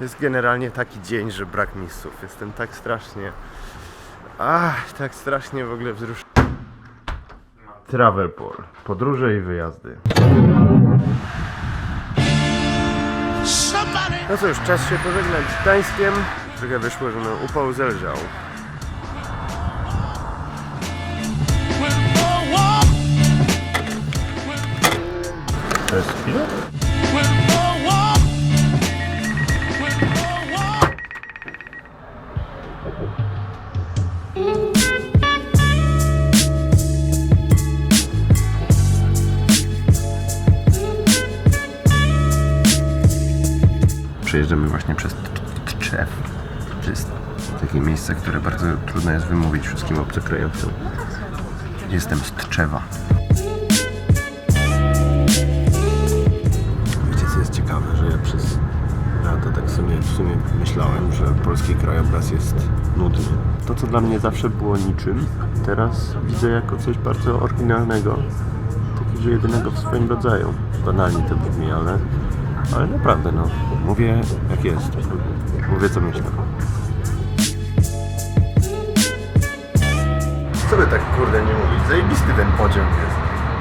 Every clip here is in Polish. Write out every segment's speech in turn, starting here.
Jest generalnie taki dzień, że brak miejsców. Jestem tak strasznie. Ach, tak strasznie w ogóle wzruszony. Travelpol. Podróże i wyjazdy. No cóż, czas się pożegnać z Gdańskiem. Trochę wyszło, że no upał zelżał. To jest chwila? Przejeżdżamy właśnie przez Tczew. To jest takie miejsce, które bardzo trudno jest wymówić wszystkim obcokrajowcom. Jestem z Tczewa. Wiecie co jest ciekawe, że ja przez lata tak sobie w sumie myślałem, że polski krajobraz jest nudny. To co dla mnie zawsze było niczym, teraz widzę jako coś bardzo oryginalnego. Takiego jedynego w swoim rodzaju. Banalnie to brzmi, ale, ale naprawdę no. Mówię jak jest. Mówię co myślę. Co by tak kurde nie mówić? Zajebisty ten pociąg jest.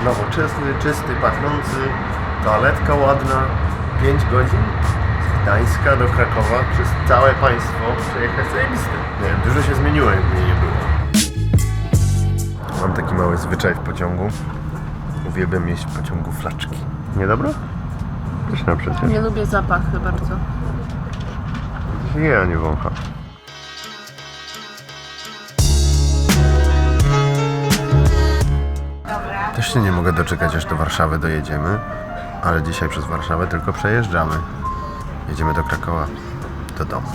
Nowoczesny, czysty, pachnący, toaletka ładna. 5 godzin z Gdańska do Krakowa przez całe państwo przejechać zajebisty. Nie, dużo się zmieniło jak mnie nie było. Mam taki mały zwyczaj w pociągu. Uwielbiam jeść w pociągu flaczki. Nie dobra? Pyszna przecież. Nie lubię zapach bardzo. Nie, ja nie wącham. Też się nie mogę doczekać, aż do Warszawy dojedziemy, ale dzisiaj przez Warszawę tylko przejeżdżamy. Jedziemy do Krakowa, do domu.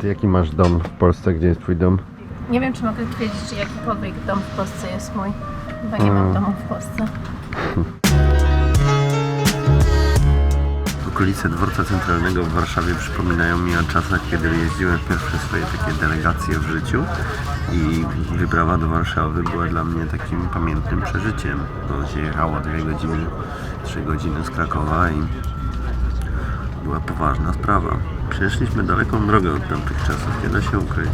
Ty jaki masz dom w Polsce? Gdzie jest twój dom? Nie wiem, czy mogę wiedzieć, czy jakikolwiek dom w Polsce jest mój. Chyba nie mam domu w Polsce. Okolice dworca centralnego w Warszawie przypominają mi o czasach, kiedy jeździłem pierwsze swoje takie delegacje w życiu i wyprawa do Warszawy była dla mnie takim pamiętnym przeżyciem, bo się jechało dwie godziny, trzy godziny z Krakowa i była poważna sprawa. Przeszliśmy daleką drogę od tamtych czasów, nie da się ukryć.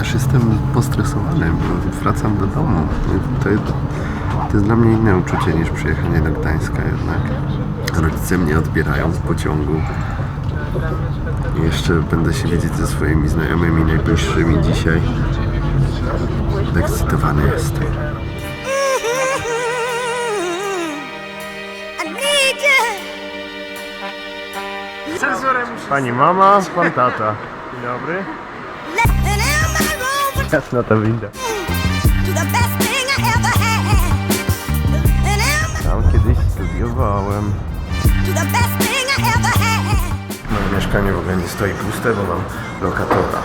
Aż jestem postresowany, bo wracam do domu. To jest, to jest dla mnie inne uczucie niż przyjechanie do Gdańska jednak. Rodzice mnie odbierają z pociągu. I jeszcze będę się widzieć ze swoimi znajomymi najbliższymi dzisiaj. Podekscytowany jestem. Pani mama, pan tata. Dzień dobry. Jasna ta winda. Moje mieszkanie w ogóle nie stoi puste, bo mam lokatora.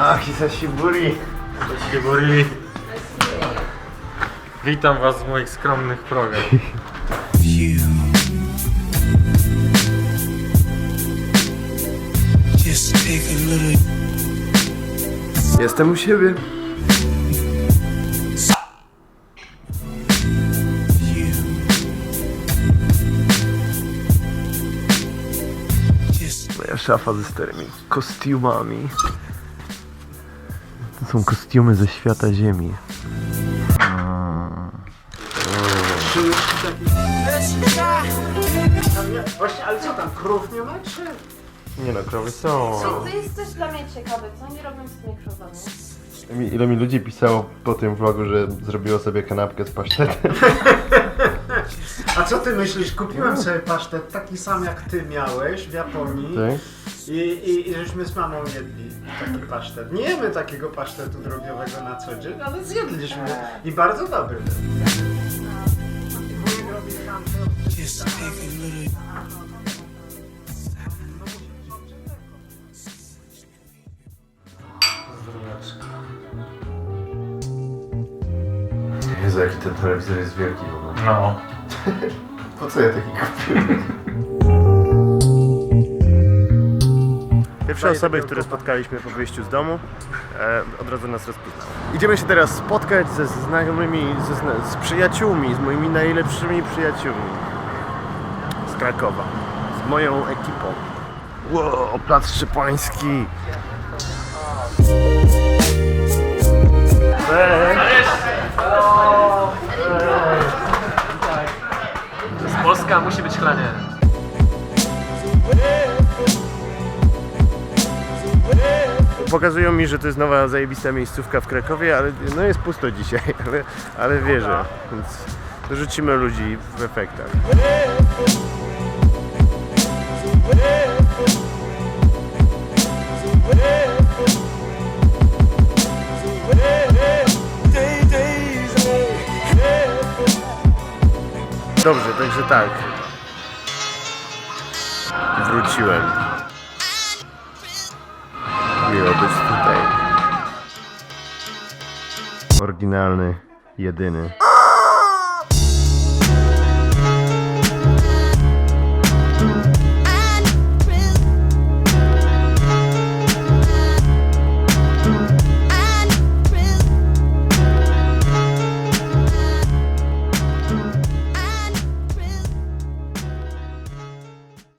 Ach, Hisashiburi! Hisashiburi! Witam Was z moich skromnych little Jestem u siebie. Szafa ze starymi kostiumami. To są kostiumy ze świata ziemi. Właśnie, ale co tam, krów nie ma, czy? Nie no, krowy są. To jest coś dla mnie ciekawe, co oni robią z tymi krowami? Ile mi- Ile mi ludzi pisało po tym vlogu, że zrobiło sobie kanapkę z pasztetem. A co ty myślisz, kupiłem sobie pasztet taki sam jak ty miałeś w Japonii Tak? i, i, i żeśmy z mamą jedli taki pasztet. Nie jemy takiego pasztetu drobiowego na co dzień, ale zjedliśmy i bardzo dobry był. Little Jezu, jaki ten telewizor jest wielki w ogóle. No. Po co ja taki kupiłem? Pierwsze osoby, które spotkaliśmy po wyjściu z domu, e, od razu nas rozpoznały. Idziemy się teraz spotkać ze znajomymi, ze, zna- z przyjaciółmi, z moimi najlepszymi przyjaciółmi z Krakowa, z moją ekipą. Wow, Plac Szczepański! Pokazują mi, że to jest nowa zajebista miejscówka w Krakowie, ale no jest pusto dzisiaj, ale, ale wierzę, więc ludzi w efektach. Dobrze, także tak. Wróciłem. Być tutaj. Oryginalny, jedyny.